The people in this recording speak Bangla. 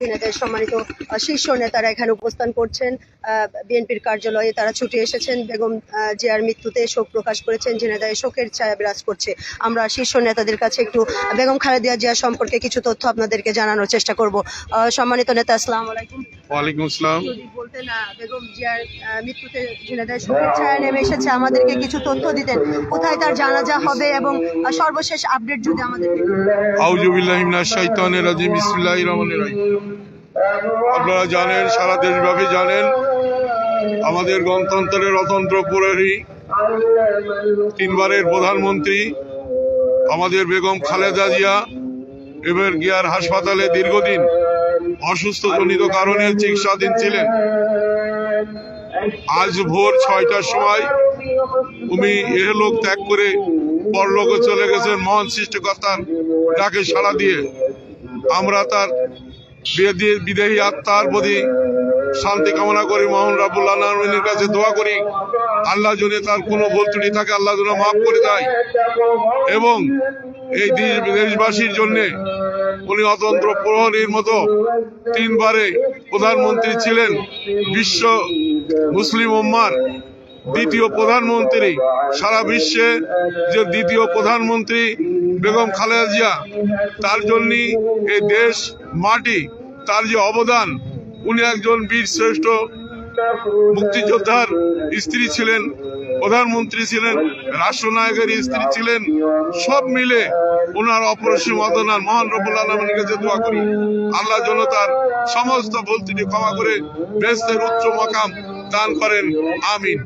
নেতাদের সম্মানিত শীর্ষ নেতারা এখানে উপস্থান করছেন। বিএনপির কার্যালয়ে তারা ছুটে এসেছেন। বেগম জিয়ার মৃত্যুতে শোক প্রকাশ করেছেন জেনেদায় শোকের ছায়া বিরাজ করছে। আমরা শীর্ষ নেতাদের কাছে একটু বেগম খালেদিয়া জিয়া সম্পর্কে কিছু তথ্য আপনাদেরকে জানানোর চেষ্টা করব। সম্মানিত নেতা আসসালামু আলাইকুম। ওয়ালাইকুম আসসালাম। যদি বলতেন বেগম জিয়ার মৃত্যুতে জেনেদায় শোকের ছায়া নেমে এসেছে আমাদেরকে কিছু তথ্য দিতেন। কোথায় তার জানাজা হবে এবং সর্বশেষ আপডেট যদি আমাদেরকে দিতেন। আউজুবিল্লাহ শাইতানির রাজিম। বিসমিল্লাহির রহমানির রহিম। আপনারা জানেন, সারা দেশব্যাপী জানেন, আমাদের গণতন্ত্রের অতন্ত্র প্রহরী তিনবারের প্রধানমন্ত্রী, আমাদের বেগম খালেদা জিয়া, এবার গিয়ার হাসপাতালে দীর্ঘদিন অসুস্থজনিত কারণে চিকিৎসাধীন ছিলেন। আজ ভোর ছয়টার সময় উনি এহলোক ত্যাগ করে পরলোকে চলে গেছেন মহান সৃষ্টিকর্তার ডাকে সাড়া দিয়ে। আমরা তার বিদে- বিদেহী আত্মার প্রতি শান্তি কামনা করি, মোহন রাবুল্লাহ আলমিনের কাছে দোয়া করি। আল্লাহ জনে তার কোনো ভুল ত্রুটি থাকে, আল্লাহ যেন মাফ করে দেয়। এবং এই দেশ- দেশবাসীর জন্যে উনি অতন্ত্র প্রহরীর মতো তিনবারে প্রধানমন্ত্রী ছিলেন বিশ্ব মুসলিম উম্মার দ্বিতীয় প্রধানমন্ত্রী। সারা বিশ্বে যে দ্বিতীয় প্রধানমন্ত্রী বেগম খালেদা জিয়া, তার জন্য এই দেশ, মাটি, তার যে অবদান, উনি একজন বীর শ্রেষ্ঠ মুক্তিযোদ্ধার স্ত্রী ছিলেন, প্রধানমন্ত্রী ছিলেন, রাষ্ট্রনায়কের স্ত্রী ছিলেন, সব মিলে ওনার অপরিসীম অবদান মহান রবুল আলমীর কাছে দোয়া করি। আল্লাহ যেন তার সমস্ত ভুল ত্রুটি ক্ষমা করে বেস্তের উচ্চ মকাম দান করেন। আমিন।